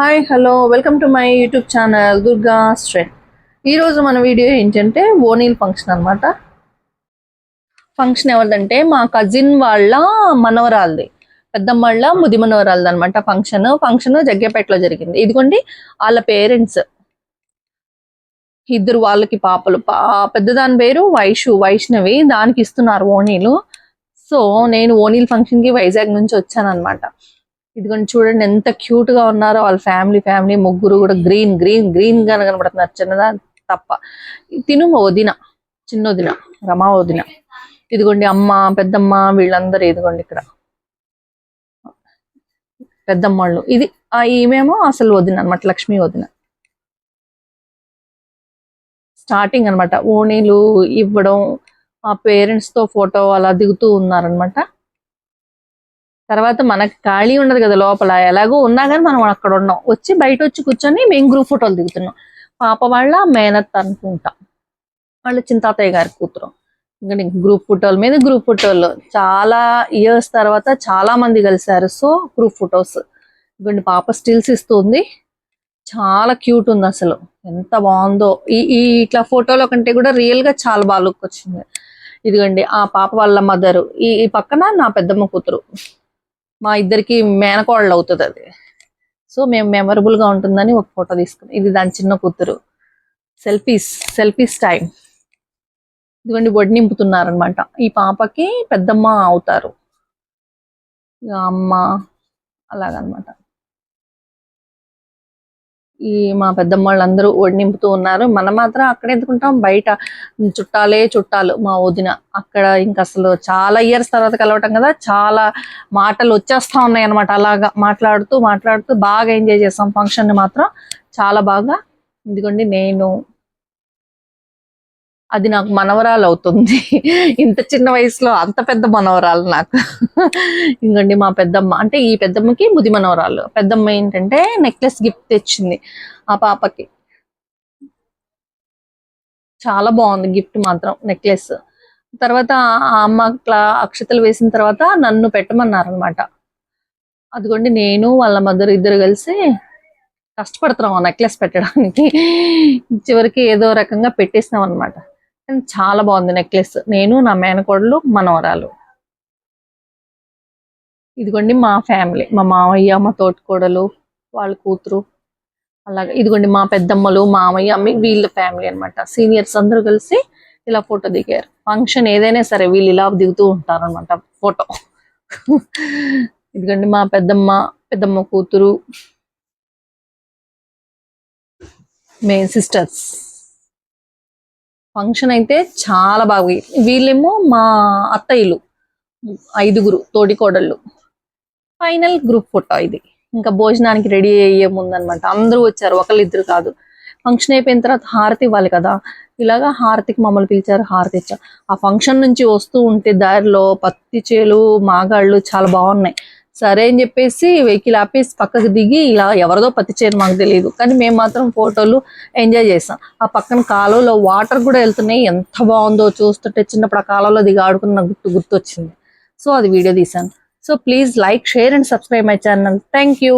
Hi hello welcome to my YouTube channel Durga స్ట్రెన్ ఈరోజు మన video ఏంటంటే ఓనీల్ ఫంక్షన్ అన్నమాట. ఫంక్షన్ ఎవరిదంటే మా కజిన్ వాళ్ళ మనవరాలది పెద్దమ్మ వాళ్ళ ముది మనవరాలది అనమాట ఫంక్షన్ ఫంక్షన్ జగ్గేపేటలో జరిగింది. ఇదిగోండి వాళ్ళ పేరెంట్స్ ఇద్దరు వాళ్ళకి పాపలు. పా పెద్దదాని పేరు వైషు వైష్ణవి. దానికి ఇస్తున్నారు ఓనీలు సో నేను ఓనీల్ ఫంక్షన్కి వైజాగ్ నుంచి వచ్చాను అనమాట ఇదిగోండి చూడండి ఎంత క్యూట్గా ఉన్నారో వాళ్ళ ఫ్యామిలీ ఫ్యామిలీ ముగ్గురు కూడా గ్రీన్ గ్రీన్ గ్రీన్గా కనబడుతున్నారు. చిన్నదా తప్ప. తిను వదిన చిన్న వదిన రమా వదిన. ఇదిగోండి అమ్మ పెద్దమ్మ వీళ్ళందరూ ఇదిగోండి ఇక్కడ. పెద్దమ్మళ్ళు ఇది ఆ ఈమెమో అసలు వదిన అనమాట లక్ష్మి వదిన. స్టార్టింగ్ అన్నమాట. ఓణీలు ఇవ్వడం ఆ పేరెంట్స్తో ఫోటో అలా దిగుతూ ఉన్నారనమాట తర్వాత మనకి ఖాళీ ఉండదు కదా లోపల ఎలాగో ఉన్నా కానీ మనం అక్కడ ఉన్నాం. వచ్చి బయట వచ్చి కూర్చొని మేము గ్రూప్ ఫోటోలు దిగుతున్నాం. పాప వాళ్ళ మేనత్ అనుకుంటా. వాళ్ళ చింతాతయ్య గారి కూతురు. ఇంకా గ్రూప్ ఫోటోల మీద గ్రూప్ ఫోటోలు చాలా ఇయర్స్ తర్వాత చాలా మంది కలిశారు. సో గ్రూప్ ఫొటోస్ ఇవ్వండి పాప స్టిల్స్ ఇస్తుంది. చాలా క్యూట్ ఉంది అసలు. ఎంత బాగుందో. ఈ ఈ ఇట్లా ఫోటోలో కంటే కూడా రియల్గా చాలా బాగా లుక్ వచ్చింది. ఇదిగోండి ఆ పాప వాళ్ళ మదరు ఈ పక్కన నా పెద్దమ్మ కూతురు. మా ఇద్దరికి మేనకోడలు అవుతుంది అది. సో మేము మెమరబుల్గా ఉంటుందని ఒక ఫోటో తీసుకున్నాం. ఇది దాని చిన్న కూతురు. సెల్ఫీస్ సెల్ఫీస్ టైం ఇదిగోండి వడ్డు నింపుతున్నారనమాట. ఈ పాపకి పెద్దమ్మ అవుతారు. ఇక అమ్మ అలాగనమాట. ఈ మా పెద్దమ్మ వాళ్ళందరూ ఒడి నింపుతూ ఉన్నారు. మనం మాత్రం అక్కడ ఎందుకుంటాం బయట చుట్టాలే చుట్టాలు మా వదిన. అక్కడ ఇంకా అసలు చాలా ఇయర్స్ తర్వాత కలవటం కదా చాలా మాటలు వచ్చేస్తా ఉన్నాయి అనమాట అలాగా మాట్లాడుతూ మాట్లాడుతూ బాగా ఎంజాయ్ చేస్తాం ఫంక్షన్ని మాత్రం చాలా బాగా. ఎందుకండి నేను అది నాకు మనవరాలు అవుతుంది ఇంత చిన్న వయసులో అంత పెద్ద మనవరాలు నాకు. ఇంకోండి మా పెద్దమ్మ అంటే ఈ పెద్దమ్మకి ముది మనవరాలు. పెద్దమ్మ ఏంటంటే నెక్లెస్ గిఫ్ట్ తెచ్చింది ఆ పాపకి. చాలా బాగుంది గిఫ్ట్ మాత్రం నెక్లెస్ తర్వాత ఆ అమ్మ అట్లా అక్షతలు వేసిన తర్వాత నన్ను పెట్టమన్నారు అనమాట అదిగోండి నేను వాళ్ళ మదర్ ఇద్దరు కలిసి కష్టపడుతున్నాం ఆ నెక్లెస్ పెట్టడానికి. చివరికి ఏదో రకంగా పెట్టేసినాం అనమాట చాలా బాగుంది నెక్లెస్. నేను నా మేనకోడలు మనవరాలు. ఇదిగోండి మా ఫ్యామిలీ. మా మామయ్య మా తోటికోడలు వాళ్ళ కూతురు. అలాగే ఇదిగోండి మా పెద్దమ్మలు మామయ్య అమ్మి వీళ్ళ ఫ్యామిలీ అన్నమాట. సీనియర్స్ అందరూ కలిసి ఇలా ఫోటో దిగారు. ఫంక్షన్ ఏదైనా సరే వీళ్ళు ఇలా దిగుతూ ఉంటారు అనమాట ఫోటో. ఇదిగోండి మా పెద్దమ్మ పెద్దమ్మ కూతురు. మే సిస్టర్స్ ఫంక్షన్ అయితే చాలా బాగా వీళ్ళేమో మా అత్తయ్యలు ఐదుగురు తోడి కోడళ్ళు ఫైనల్ గ్రూప్ ఫోటో ఇది. ఇంకా భోజనానికి రెడీ అయ్యే ముందనమాట. అందరూ వచ్చారు ఒకళ్ళు ఇద్దరు కాదు. ఫంక్షన్ అయిపోయిన తర్వాత హారతి ఇవ్వాలి కదా. ఇలాగా హారతికి మమ్మల్ని పిలిచారు హారతి ఇచ్చారు. ఆ ఫంక్షన్ నుంచి వస్తూ ఉంటే దారిలో పత్తి చేలు మాగాళ్ళు చాలా బాగున్నాయి. సరే అని చెప్పేసి వెహికల్ ఆపేసి పక్కకు దిగి ఇలా ఎవరిదో పత్తిచేయను మాకు తెలియదు. కానీ మేము మాత్రం ఫోటోలు ఎంజాయ్ చేసాం. ఆ పక్కన కాలువలో వాటర్ కూడా వెళ్తున్నాయి. ఎంత బాగుందో చూస్తుంటే చిన్నప్పుడు ఆ కాలువలో దిగి ఆడుకున్న గుర్తు గుర్తొచ్చింది. సో అది వీడియో తీసాను so please like share and subscribe my channel. Thank you.